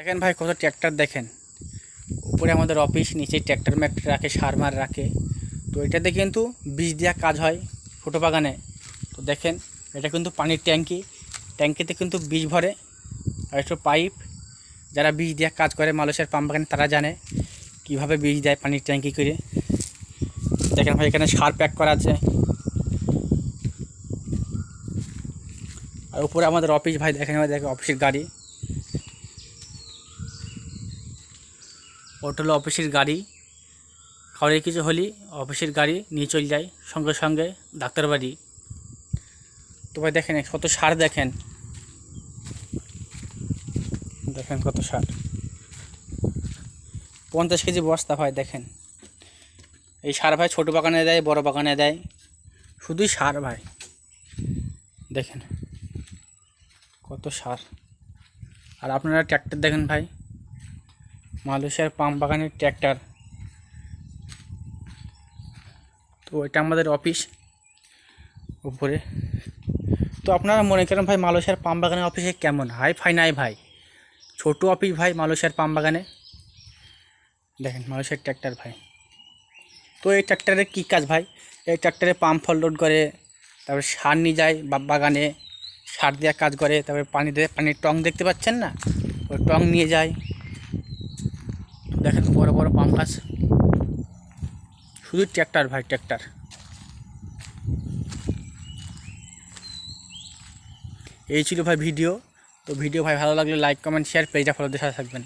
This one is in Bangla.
দেখেন ভাই, কত ট্র্যাক্টর দেখেন। উপরে আমাদের অফিস নিচে ট্র্যাক্টর ম্যাক্টর রাখে সার মার রাখে। তো এটাতে কিন্তু বীজ দেওয়া কাজ হয় ছোটো বাগানে। তো দেখেন, এটা কিন্তু পানির ট্যাঙ্কি। ট্যাঙ্কিতে কিন্তু বীজ ভরে আর একটু পাইপ। যারা বীজ দেওয়া কাজ করে মানুষের পাম্প বাগানে, তারা জানে কীভাবে বীজ দেয় পানির ট্যাঙ্কি করে। দেখেন ভাই, এখানে সার প্যাক করা আছে। আর উপরে আমাদের অফিস ভাই, দেখেন ভাই দেখেন অফিসের গাড়ি। ওটা হলো অফিসের গাড়ি। খাওয়ারে কিছু হলে, অফিসের গাড়ি নিয়ে চলে যায়, সঙ্গে সঙ্গে ডাক্তার বাড়ি। তো ভাই দেখেন, কত সার দেখেন। দেখেন কত সার। পঞ্চাশ কেজি বস্তা ভাই, দেখেন। এই সার ভাই ছোটো বাগানে দেয়, বড় বাগানে দেয়। শুধুই সার ভাই। দেখেন, কত সার। আর আপনারা ট্র্যাক্টর দেখেন ভাই। মালয়েশিয়ার পাম বাগানের ট্র্যাক্টর। তো এটা আমাদের অফিস উপরে। তো আপনারা মনে করেন ভাই মালয়েশিয়ার পাম বাগানের অফিসে কেমন? হাই ফাই নাই ভাই। ছোটো অফিস ভাই মালয়েশিয়ার পাম বাগানে। দেখেন মালয়েশিয়ার ট্র্যাক্টর ভাই। তো এই ট্র্যাক্টরের কী কাজ ভাই? এই ট্র্যাক্টরে পাম্প ফল লোড করে, তারপরে সার নিয়ে যায় বা- বাগানে। সার দেওয়ার কাজ করে, তারপরে পানি দিয়ে, পানির টং দেখতে পাচ্ছেন না? ওই টং নিয়ে যায়। দেখেন বড় বড় পাম গাছ শুধু ট্র্যাক্টর ভাই ট্র্যাক্টর এই ছিল ভাই ভিডিও। তো ভিডিও ভাই ভালো লাগলে লাইক কমেন্ট শেয়ার পেজটা ফলো দিয়ে সাথে থাকবেন।